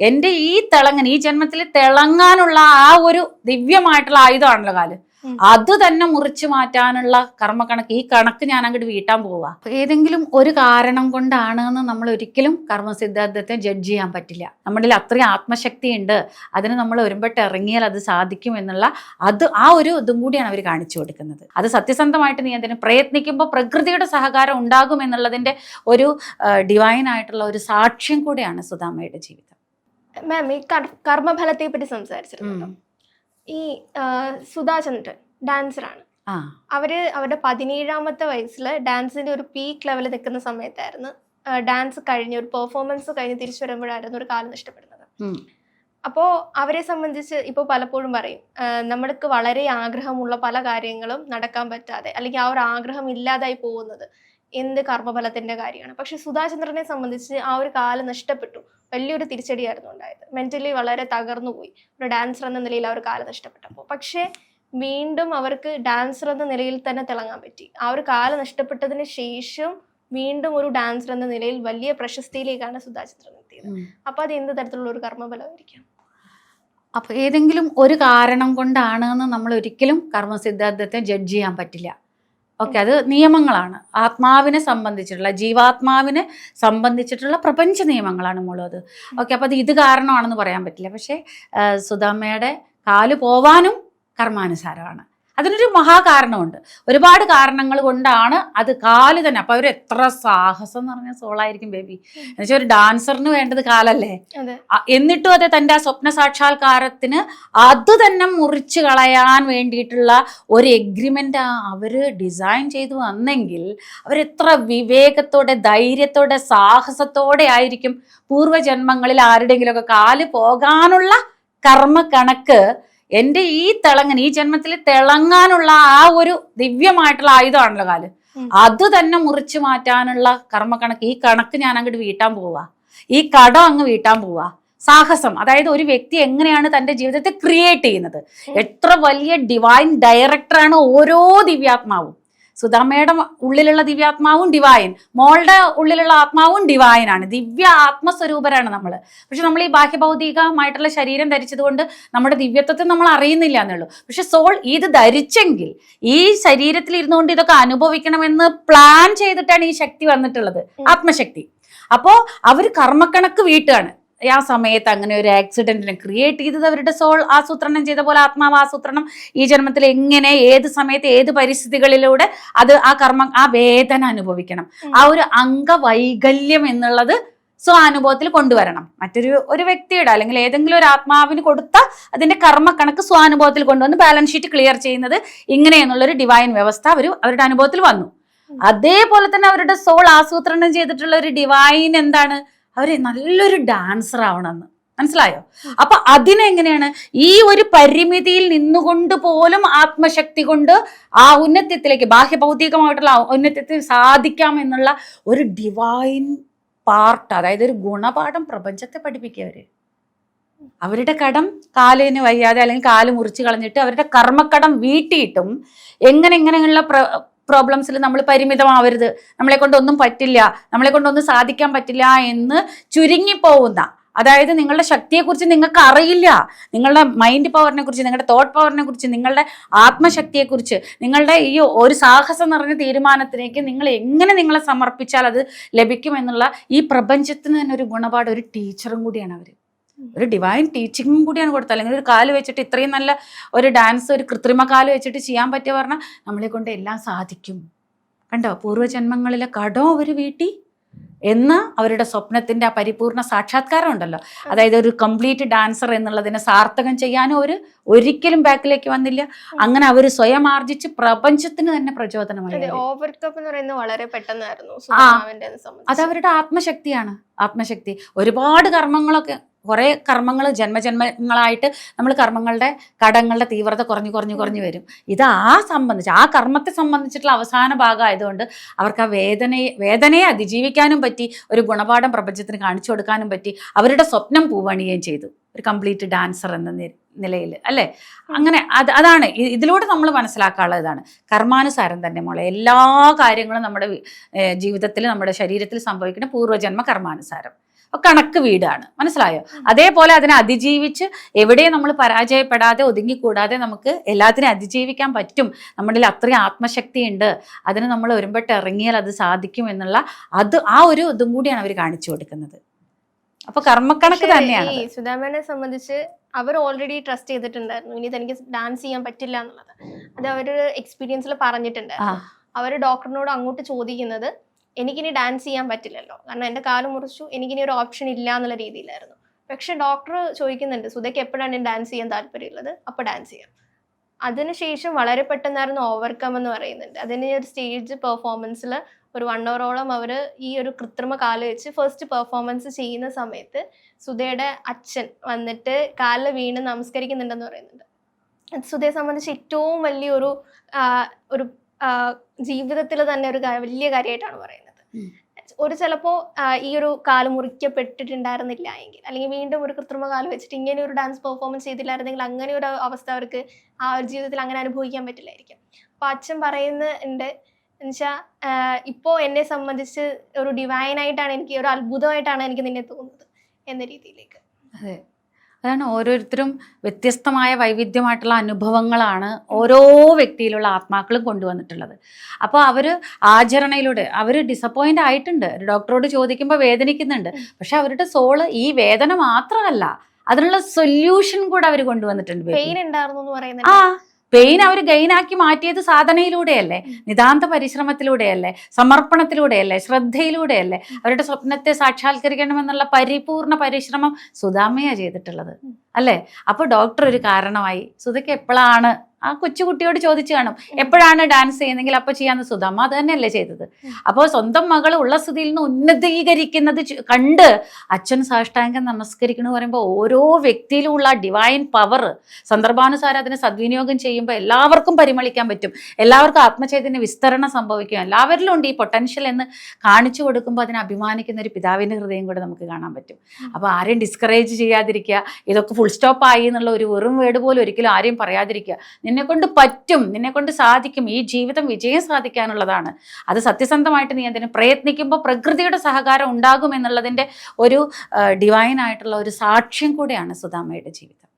എന്റെ ഈ തിളങ്ങൻ ഈ ജന്മത്തിൽ തിളങ്ങാനുള്ള ആ ഒരു ദിവ്യമായിട്ടുള്ള ആയുധമാണല്ലോ കാൽ. അത് തന്നെ മുറിച്ചു മാറ്റാനുള്ള കർമ്മ കണക്ക് ഈ കണക്ക് ഞാൻ അങ്ങോട്ട് വീട്ടാൻ പോവാ. ഏതെങ്കിലും ഒരു കാരണം കൊണ്ടാണ് എന്ന് നമ്മൾ ഒരിക്കലും കർമ്മസിദ്ധാന്തത്തെ ജഡ്ജ് ചെയ്യാൻ പറ്റില്ല. നമ്മളിൽ അത്രയും ആത്മശക്തി ഉണ്ട്. അതിന് നമ്മൾ ഒരുമ്പെട്ട് ഇറങ്ങിയാൽ അത് സാധിക്കും എന്നുള്ള അത് ആ ഒരു ഇതും കൂടിയാണ് അവർ കാണിച്ചു കൊടുക്കുന്നത്. അത് സത്യസന്ധമായിട്ട് നീ അതിന് പ്രയത്നിക്കുമ്പോൾ പ്രകൃതിയുടെ സഹകാരം ഉണ്ടാകും എന്നുള്ളതിന്റെ ഒരു ഡിവൈൻ ആയിട്ടുള്ള ഒരു സാക്ഷ്യം കൂടിയാണ് സുധാമയുടെ ജീവിതം. മാം ഈ കർമ്മഫലത്തെ പറ്റി സംസാരിച്ചിരുന്നല്ലോ. ഈ സുധാചന്ദ്രൻ ഡാൻസറാണ്. അവർ അവരുടെ പതിനേഴാമത്തെ വയസ്സിൽ ഡാൻസിന്റെ ഒരു പീക്ക് ലെവൽ നിൽക്കുന്ന സമയത്തായിരുന്നു ഡാൻസ് കഴിഞ്ഞ് ഒരു പെർഫോമൻസ് കഴിഞ്ഞ് തിരിച്ചു വരുമ്പോഴായിരുന്നു ഒരു കാലം നഷ്ടപ്പെടുന്നത്. അപ്പോ അപ്പോൾ അവരെ സംബന്ധിച്ച് ഇപ്പോൾ പലപ്പോഴും പറയും നമ്മൾക്ക് വളരെ ആഗ്രഹമുള്ള പല കാര്യങ്ങളും നടക്കാൻ പറ്റാതെ അല്ലെങ്കിൽ ആ ഒരു ആഗ്രഹം ഇല്ലാതായി പോകുന്നത് എന്ത് കർമ്മഫലത്തിന്റെ കാര്യമാണ്. പക്ഷെ സുധാചന്ദ്രനെ സംബന്ധിച്ച് ആ ഒരു കാലം നഷ്ടപ്പെട്ടു. വലിയൊരു തിരിച്ചടിയായിരുന്നു ഉണ്ടായത്. മെന്റലി വളരെ തകർന്നു പോയി. ഒരു ഡാൻസർ എന്ന നിലയിൽ ആ ഒരു കാലം നഷ്ടപ്പെട്ടപ്പോൾ. പക്ഷേ വീണ്ടും അവർക്ക് ഡാൻസർ എന്ന നിലയിൽ തന്നെ തിളങ്ങാൻ പറ്റി. ആ ഒരു കാലം നഷ്ടപ്പെട്ടതിന് ശേഷം വീണ്ടും ഒരു ഡാൻസർ എന്ന നിലയിൽ വലിയ പ്രശസ്തിയിലേക്കാണ് സുധാചന്ദ്രൻ എത്തിയത്. അപ്പൊ അത് എന്ത് തരത്തിലുള്ള ഒരു കർമ്മഫലമായിരിക്കാം? അപ്പൊ ഏതെങ്കിലും ഒരു കാരണം കൊണ്ടാണ് എന്ന് നമ്മൾ ഒരിക്കലും കർമ്മസിദ്ധാന്തത്തെ ജഡ്ജ് ചെയ്യാൻ പറ്റില്ല. ഓക്കെ അത് നിയമങ്ങളാണ്. ആത്മാവിനെ സംബന്ധിച്ചിട്ടുള്ള ജീവാത്മാവിനെ സംബന്ധിച്ചിട്ടുള്ള പ്രപഞ്ച നിയമങ്ങളാണ് മുഴുവത്. ഓക്കെ അപ്പോൾ അത് ഇത് കാരണമാണെന്ന് പറയാൻ പറ്റില്ല. പക്ഷേ സുധാമ്മയുടെ കാൽ പോവാനും കർമാനുസാരമാണ്. അതിനൊരു മഹാകാരണമുണ്ട്. ഒരുപാട് കാരണങ്ങൾ കൊണ്ടാണ് അത് കാൽ തന്നെ. അപ്പൊ അവർ എത്ര സാഹസം എന്ന് പറഞ്ഞ സോളായിരിക്കും ബേബി എന്നുവെച്ചാൽ ഒരു ഡാൻസറിന് വേണ്ടത് കാലല്ലേ? എന്നിട്ടും അത് തന്റെ ആ സ്വപ്ന സാക്ഷാത്കാരത്തിന് അത് തന്നെ മുറിച്ച് കളയാൻ വേണ്ടിയിട്ടുള്ള ഒരു എഗ്രിമെന്റ് അവർ ഡിസൈൻ ചെയ്തു വന്നെങ്കിൽ അവരെത്ര വിവേകത്തോടെ ധൈര്യത്തോടെ സാഹസത്തോടെ ആയിരിക്കും പൂർവജന്മങ്ങളിൽ ആരുടെയെങ്കിലുമൊക്കെ കാൽ പോകാനുള്ള കർമ്മ കണക്ക് എന്റെ ഈ തിളങ്ങൻ ഈ ജന്മത്തിൽ തിളങ്ങാനുള്ള ആ ഒരു ദിവ്യമായിട്ടുള്ള ആയുധമാണല്ലോ കാൽ. അത് തന്നെ മുറിച്ചു മാറ്റാനുള്ള കർമ്മ കണക്ക് ഈ കണക്ക് ഞാൻ അങ്ങോട്ട് വീട്ടാൻ പോവാ. ഈ കടം അങ്ങ് വീട്ടാൻ പോവാ. സാഹസം അതായത് ഒരു വ്യക്തി എങ്ങനെയാണ് തന്റെ ജീവിതത്തെ ക്രിയേറ്റ് ചെയ്യുന്നത്? എത്ര വലിയ ഡിവൈൻ ഡയറക്ടറാണ് ഓരോ ദിവ്യാത്മാവും. സുധാമയുടെ ഉള്ളിലുള്ള ദിവ്യാത്മാവും ഡിവൈൻ മോളുടെ ഉള്ളിലുള്ള ആത്മാവും ഡിവൈൻ ആണ്. ദിവ്യ ആത്മസ്വരൂപരാണ് നമ്മൾ പക്ഷെ നമ്മൾ ഈ ബാഹ്യഭൗതികമായിട്ടുള്ള ശരീരം ധരിച്ചതുകൊണ്ട് നമ്മുടെ ദിവ്യത്വത്തെ നമ്മൾ അറിയുന്നില്ല എന്നുള്ളൂ. പക്ഷെ സോൾ ഇത് ധരിച്ചെങ്കിൽ ഈ ശരീരത്തിൽ ഇരുന്നുകൊണ്ട് ഇതൊക്കെ അനുഭവിക്കണമെന്ന് പ്ലാൻ ചെയ്തിട്ടാണ് ഈ ശക്തി വന്നിട്ടുള്ളത്. ആത്മശക്തി. അപ്പോൾ അവർ കർമ്മക്കണക്ക് വീട്ടുകയാണ് ആ സമയത്ത് അങ്ങനെ ഒരു ആക്സിഡന്റിനെ ക്രിയേറ്റ് ചെയ്തത് അവരുടെ സോൾ ആസൂത്രണം ചെയ്ത പോലെ ആത്മാവ് ആസൂത്രണം. ഈ ജന്മത്തിൽ എങ്ങനെ ഏത് സമയത്ത് ഏത് പരിസ്ഥിതികളിലൂടെ അത് ആ കർമ്മ ആ വേദന അനുഭവിക്കണം. ആ ഒരു അംഗവൈകല്യം എന്നുള്ളത് സ്വാനുഭവത്തിൽ കൊണ്ടുവരണം. മറ്റൊരു ഒരു വ്യക്തിയുടെ അല്ലെങ്കിൽ ഏതെങ്കിലും ഒരു ആത്മാവിന് കൊടുത്ത അതിന്റെ കർമ്മ കണക്ക് സ്വാനുഭവത്തിൽ കൊണ്ടുവന്ന് ബാലൻസ് ഷീറ്റ് ക്ലിയർ ചെയ്യുന്നത് ഇങ്ങനെയെന്നുള്ളൊരു ഡിവൈൻ വ്യവസ്ഥ അവർ അവരുടെ അനുഭവത്തിൽ വന്നു. അതേപോലെ തന്നെ അവരുടെ സോൾ ആസൂത്രണം ചെയ്തിട്ടുള്ള ഒരു ഡിവൈൻ എന്താണ്? അവർ നല്ലൊരു ഡാൻസർ ആവണമെന്ന്. മനസ്സിലായോ? അപ്പൊ അതിനെങ്ങനെയാണ് ഈ ഒരു പരിമിതിയിൽ നിന്നുകൊണ്ട് പോലും ആത്മശക്തി കൊണ്ട് ആ ഉന്നത്യത്തിലേക്ക് ബാഹ്യ ഭൗതികമായിട്ടുള്ള ഉന്നത്യത്തിൽ സാധിക്കാം എന്നുള്ള ഒരു ഡിവൈൻ പാർട്ട് അതായത് ഒരു ഗുണപാഠം പ്രപഞ്ചത്തെ പഠിപ്പിക്കുക അവർ. അവരുടെ കടം കാലിന് വയ്യാതെ അല്ലെങ്കിൽ കാൽ മുറിച്ച് കളഞ്ഞിട്ട് അവരുടെ കർമ്മക്കടം വീട്ടിയിട്ടും എങ്ങനെ ഇങ്ങനെയുള്ള പ്രോബ്ലംസിൽ നമ്മൾ പരിമിതമാവരുത്. നമ്മളെ കൊണ്ടൊന്നും പറ്റില്ല. നമ്മളെ കൊണ്ടൊന്നും സാധിക്കാൻ പറ്റില്ല എന്ന് ചുരുങ്ങിപ്പോവുന്ന അതായത് നിങ്ങളുടെ ശക്തിയെക്കുറിച്ച് നിങ്ങൾക്ക് അറിയില്ല നിങ്ങളുടെ മൈൻഡ് പവറിനെ കുറിച്ച് നിങ്ങളുടെ തോട്ട് പവറിനെ കുറിച്ച് നിങ്ങളുടെ ആത്മശക്തിയെക്കുറിച്ച് നിങ്ങളുടെ ഈ ഒരു സാഹസം നിറഞ്ഞ തീരുമാനത്തിലേക്ക് നിങ്ങൾ എങ്ങനെ നിങ്ങളെ സമർപ്പിച്ചാൽ അത് ലഭിക്കുമെന്നുള്ള ഈ പ്രപഞ്ചത്തിന് തന്നെ ഒരു ഗുണപാഠം ഒരു ടീച്ചറും കൂടിയാണ് അവർ ഒരു ഡിവൈൻ ടീച്ചിങ്ങും കൂടിയാണ് കൊടുത്തത്. അല്ലെങ്കിൽ ഒരു കാൽ വെച്ചിട്ട് ഇത്രയും നല്ല ഒരു ഡാൻസ് ഒരു കൃത്രിമ കാൽ വെച്ചിട്ട് ചെയ്യാൻ പറ്റിയ പറഞ്ഞാൽ നമ്മളെ കൊണ്ട് എല്ലാം സാധിക്കും. കണ്ടോ? പൂർവജന്മങ്ങളിലെ കടോ അവർ വീട്ടി എന്ന് അവരുടെ സ്വപ്നത്തിന്റെ ആ പരിപൂർണ സാക്ഷാത്കാരം ഉണ്ടല്ലോ. അതായത് ഒരു കംപ്ലീറ്റ് ഡാൻസർ എന്നുള്ളതിനെ സാർത്ഥകം ചെയ്യാനും അവർ ഒരിക്കലും ബാക്കിലേക്ക് വന്നില്ല. അങ്ങനെ അവർ സ്വയം ആർജിച്ച് പ്രപഞ്ചത്തിന് തന്നെ പ്രചോദനമായി അതവരുടെ എന്ന് പറയുന്നത് വളരെ പെട്ടെന്നായിരുന്നു അത് അവരുടെ ആത്മശക്തിയാണ്. ആത്മശക്തി. ഒരുപാട് കർമ്മങ്ങളൊക്കെ കുറേ കർമ്മങ്ങൾ ജന്മജന്മങ്ങളായിട്ട് നമ്മൾ കർമ്മങ്ങളുടെ കടങ്ങളുടെ തീവ്രത കുറഞ്ഞു കുറഞ്ഞു കുറഞ്ഞു വരും. ഇത് ആ സംബന്ധിച്ച് ആ കർമ്മത്തെ സംബന്ധിച്ചിട്ടുള്ള അവസാന ഭാഗമായതുകൊണ്ട് അവർക്ക് ആ വേദനയെ വേദനയെ അതിജീവിക്കാനും പറ്റി ഒരു ഗുണപാഠം പ്രപഞ്ചത്തിന് കാണിച്ചു കൊടുക്കാനും പറ്റി അവരുടെ സ്വപ്നം പൂവണിയുകയും ചെയ്തു. ഒരു കംപ്ലീറ്റ് ഡാൻസർ എന്ന നിലയിൽ അല്ലേ? അങ്ങനെ അത് അതാണ് ഇതിലൂടെ നമ്മൾ മനസ്സിലാക്കാനുള്ള ഇതാണ്. കർമാനുസാരം തന്നെ മോളെ. എല്ലാ കാര്യങ്ങളും നമ്മുടെ ജീവിതത്തിൽ നമ്മുടെ ശരീരത്തിൽ സംഭവിക്കുന്ന പൂർവജന്മ കർമാനുസാരം. കണക്ക് വീടാണ്. മനസ്സിലായോ? അതേപോലെ അതിനെ അതിജീവിച്ച് എവിടെയും നമ്മൾ പരാജയപ്പെടാതെ ഒതുങ്ങിക്കൂടാതെ നമുക്ക് എല്ലാത്തിനും അതിജീവിക്കാൻ പറ്റും. നമ്മളിൽ അത്രയും ആത്മശക്തി ഉണ്ട്. അതിന് നമ്മൾ ഒരുമ്പെട്ട് ഇറങ്ങിയാൽ അത് സാധിക്കും എന്നുള്ള അത് ആ ഒരു ഇതും കൂടിയാണ് അവർ കാണിച്ചു കൊടുക്കുന്നത്. അപ്പൊ കർമ്മക്കണക്ക് തന്നെയാണ് സുധാമനെ സംബന്ധിച്ച് അവർ ഓൾറെഡി ട്രസ്റ്റ് ചെയ്തിട്ടുണ്ടായിരുന്നു. ഇനി തനിക്ക് ഡാൻസ് ചെയ്യാൻ പറ്റില്ല എന്നുള്ളത്. അത് അവർ എക്സ്പീരിയൻസിൽ പറഞ്ഞിട്ടുണ്ട്. അവർ അവർ ഡോക്ടറിനോട് അങ്ങോട്ട് ചോദിക്കുന്നത് എനിക്കിനി ഡാൻസ് ചെയ്യാൻ പറ്റില്ലല്ലോ. കാരണം എന്റെ കാൽ മുറിച്ചു. എനിക്കിനി ഒരു ഓപ്ഷൻ ഇല്ല എന്നുള്ള രീതിയിലായിരുന്നു. പക്ഷെ ഡോക്ടർ ചോദിക്കുന്നുണ്ട് സുധയ്ക്ക് എപ്പോഴാണ് ഡാൻസ് ചെയ്യാൻ താല്പര്യമുള്ളത്? അപ്പോൾ ഡാൻസ് ചെയ്യാം. അതിനുശേഷം വളരെ പെട്ടെന്നായിരുന്നു ഓവർകം എന്ന് പറയുന്നുണ്ട്. അതിന് ഒരു സ്റ്റേജ് പെർഫോമൻസിൽ ഒരു വൺ അവറോളം അവർ ഈ ഒരു കൃത്രിമ കാൽ വെച്ച് ഫസ്റ്റ് പെർഫോമൻസ് ചെയ്യുന്ന സമയത്ത് സുധയുടെ അച്ഛൻ വന്നിട്ട് കാലിൽ വീണ് നമസ്കരിക്കുന്നുണ്ടെന്ന് പറയുന്നുണ്ട്. സുധയെ സംബന്ധിച്ച് ഏറ്റവും വലിയൊരു ഒരു ജീവിതത്തിൽ തന്നെ ഒരു വലിയ കാര്യമായിട്ടാണ് പറയുന്നത്. ഒരു ചിലപ്പോൾ ഈ ഒരു കാൽ മുറിക്കപ്പെട്ടിട്ടുണ്ടായിരുന്നില്ല എങ്കിൽ അല്ലെങ്കിൽ വീണ്ടും ഒരു കൃത്രിമ കാലം വെച്ചിട്ട് ഇങ്ങനെ ഒരു ഡാൻസ് പെർഫോമൻസ് ചെയ്തില്ലായിരുന്നെങ്കിൽ അങ്ങനെ ഒരു അവസ്ഥ അവർക്ക് ആ ഒരു ജീവിതത്തിൽ അങ്ങനെ അനുഭവിക്കാൻ പറ്റില്ലായിരിക്കും. അപ്പോൾ അച്ഛൻ പറയുന്നുണ്ട് എന്നുവെച്ചാൽ ഇപ്പോൾ എന്നെ സംബന്ധിച്ച് ഒരു ഡിവൈൻ ആയിട്ടാണ് എനിക്ക് ഒരു അത്ഭുതമായിട്ടാണ് എനിക്ക് നിന്നെ തോന്നുന്നത് എന്ന രീതിയിലേക്ക്. അതെ. അതാണ് ഓരോരുത്തരും വ്യത്യസ്തമായ വൈവിധ്യമായിട്ടുള്ള അനുഭവങ്ങളാണ് ഓരോ വ്യക്തിയിലുള്ള ആത്മാക്കളും കൊണ്ടുവന്നിട്ടുള്ളത്. അപ്പോൾ അവർ ആചരണയിലൂടെ അവർ ഡിസപ്പോയിന്റ് ആയിട്ടുണ്ട്. ഒരു ഡോക്ടറോട് ചോദിക്കുമ്പോൾ വേദനിക്കുന്നുണ്ട്. പക്ഷെ അവരുടെ സോൾ ഈ വേദന മാത്രമല്ല അതിനുള്ള സൊല്യൂഷൻ കൂടെ അവർ കൊണ്ടുവന്നിട്ടുണ്ട്. പെയിൻ ഉണ്ടായിരുന്നു എന്ന് ആ. പറയുന്നുണ്ട് പെയിൻ അവർ ഗെയിനാക്കി മാറ്റിയത് സാധനയിലൂടെയല്ലേ? നിതാന്ത പരിശ്രമത്തിലൂടെയല്ലേ? സമർപ്പണത്തിലൂടെയല്ലേ? ശ്രദ്ധയിലൂടെയല്ലേ? അവരുടെ സ്വപ്നത്തെ സാക്ഷാത്കരിക്കണമെന്നുള്ള പരിപൂർണ പരിശ്രമം സുധാമയാണ് ചെയ്തിട്ടുള്ളത്. അല്ലേ? അപ്പോൾ ഡോക്ടർ ഒരു കാരണമായി. സുധയ്ക്ക് എപ്പോഴാണ് ആ കൊച്ചുകുട്ടിയോട് ചോദിച്ചു കാണും എപ്പോഴാണ് ഡാൻസ് ചെയ്യുന്നെങ്കിൽ അപ്പൊ ചെയ്യാന്ന്? സുധാമ അത് തന്നെയല്ലേ ചെയ്തത്. അപ്പോൾ സ്വന്തം മകൾ ഉള്ള സ്ഥിതിയിൽ നിന്ന് ഉന്നതീകരിക്കുന്നത് കണ്ട് അച്ഛൻ സാഷ്ടാംഗം നമസ്കരിക്കണമെന്ന് പറയുമ്പോൾ ഓരോ വ്യക്തിയിലുമുള്ള ഡിവൈൻ പവർ സന്ദർഭാനുസാരം അതിനെ സദ്വിനിയോഗം ചെയ്യുമ്പോൾ എല്ലാവർക്കും പരിമളിക്കാൻ പറ്റും. എല്ലാവർക്കും ആത്മചൈതന്യ വിസ്തരണം സംഭവിക്കും. എല്ലാവരിലും ഉണ്ട് ഈ പൊട്ടൻഷ്യൽ എന്ന് കാണിച്ചു കൊടുക്കുമ്പോൾ അതിനെ അഭിമാനിക്കുന്ന ഒരു പിതാവിന്റെ ഹൃദയം കൂടെ നമുക്ക് കാണാൻ പറ്റും. അപ്പോൾ ആരെയും ഡിസ്കറേജ് ചെയ്യാതിരിക്കുക. ഇതൊക്കെ ഫുൾ സ്റ്റോപ്പ് ആയി എന്നുള്ള ഒരു വെറും വേട് പോലും ഒരിക്കലും ആരെയും പറയാതിരിക്കുക. നിന്നെ കൊണ്ട് പറ്റും നിന്നെ കൊണ്ട് സാധിക്കും ഈ ജീവിതം വിജയം സാധിക്കാനുള്ളതാണ്. അത് സത്യസന്ധമായിട്ട് നീ അതിന് പ്രയത്നിക്കുമ്പോൾ പ്രകൃതിയുടെ സഹകാരം ഉണ്ടാകും എന്നുള്ളതിന്റെ ഒരു ഡിവൈൻ ആയിട്ടുള്ള ഒരു സാക്ഷ്യം കൂടെയാണ് സുധാമയുടെ ജീവിതം.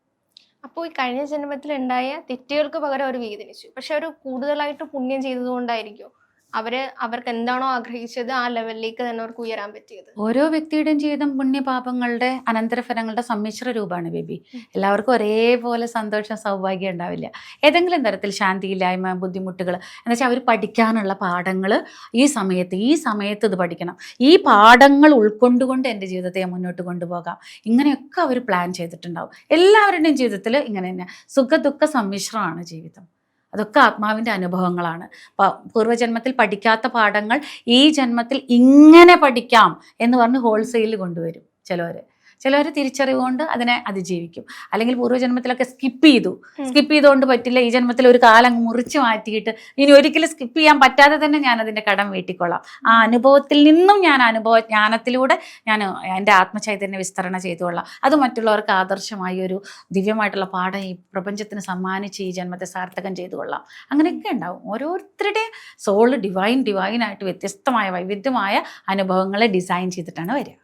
അപ്പോൾ ഈ കഴിഞ്ഞ ജന്മത്തിൽ ഉണ്ടായ തെറ്റുകൾക്ക് പകരം അവർ വേദനിച്ചു പക്ഷെ അവർ കൂടുതലായിട്ട് പുണ്യം ചെയ്തതുകൊണ്ടായിരിക്കും? അവർ അവർക്ക് എന്താണോ ആഗ്രഹിച്ചത് ആ ലെവലിലേക്ക് തന്നെ അവർക്ക് ഉയരാൻ പറ്റിയത്. ഓരോ വ്യക്തിയുടെയും ജീവിതം പുണ്യപാപങ്ങളുടെ അനന്തരഫലങ്ങളുടെ സമ്മിശ്ര രൂപമാണ് ബേബി. എല്ലാവർക്കും ഒരേപോലെ സന്തോഷം സൗഭാഗ്യം ഉണ്ടാവില്ല. ഏതെങ്കിലും തരത്തിൽ ശാന്തിയില്ലായ്മ ബുദ്ധിമുട്ടുകൾ എന്നുവെച്ചാൽ അവർ പഠിക്കാനുള്ള പാഠങ്ങൾ ഈ സമയത്ത് ഈ സമയത്ത് ഇത് പഠിക്കണം. ഈ പാഠങ്ങൾ ഉൾക്കൊണ്ടുകൊണ്ട് എന്റെ ജീവിതത്തെ മുന്നോട്ട് കൊണ്ടുപോകാം. ഇങ്ങനെയൊക്കെ അവർ പ്ലാൻ ചെയ്തിട്ടുണ്ടാവും. എല്ലാവരുടെയും ജീവിതത്തിൽ ഇങ്ങനെ തന്നെ. സുഖ ദുഃഖ സമ്മിശ്രമാണ് ജീവിതം. അതൊക്കെ ആത്മാവിന്റെ അനുഭവങ്ങളാണ്. പൂർവജന്മത്തിൽ പഠിക്കാത്ത പാഠങ്ങൾ ഈ ജന്മത്തിൽ ഇങ്ങനെ പഠിക്കാം എന്ന് പറഞ്ഞ് ഹോൾസെയിലിൽ കൊണ്ടുവരും ചിലവർ ചിലവർ തിരിച്ചറിവ് കൊണ്ട് അതിനെ അതിജീവിക്കും. അല്ലെങ്കിൽ പൂർവജന്മത്തിലൊക്കെ സ്കിപ്പ് ചെയ്തു. സ്കിപ്പ് ചെയ്തുകൊണ്ട് പറ്റില്ല. ഈ ജന്മത്തിൽ ഒരു കാലം മുറിച്ച് മാറ്റിയിട്ട് ഇനി ഒരിക്കലും സ്കിപ്പ് ചെയ്യാൻ പറ്റാതെ തന്നെ ഞാൻ അതിന്റെ കടം വീട്ടിക്കൊള്ളാം. ആ അനുഭവത്തിൽ നിന്നും ഞാൻ അനുഭവ ജ്ഞാനത്തിലൂടെ ഞാൻ എന്റെ ആത്മചൈതന്യ വിസ്തരണ ചെയ്തുകൊള്ളാം. അത് മറ്റുള്ളവർക്ക് ആദർശമായി ഒരു ദിവ്യമായിട്ടുള്ള പാഠം ഈ പ്രപഞ്ചത്തിന് സമ്മാനിച്ച് ഈ ജന്മത്തെ സാർത്ഥകം ചെയ്തു കൊള്ളാം അങ്ങനെയൊക്കെ ഉണ്ടാവും. ഓരോരുത്തരുടെയും സോൾ ഡിവൈൻ ഡിവൈൻ ആയിട്ട് വ്യത്യസ്തമായ വൈവിധ്യമായ അനുഭവങ്ങളെ ഡിസൈൻ ചെയ്തിട്ടാണ് വരിക.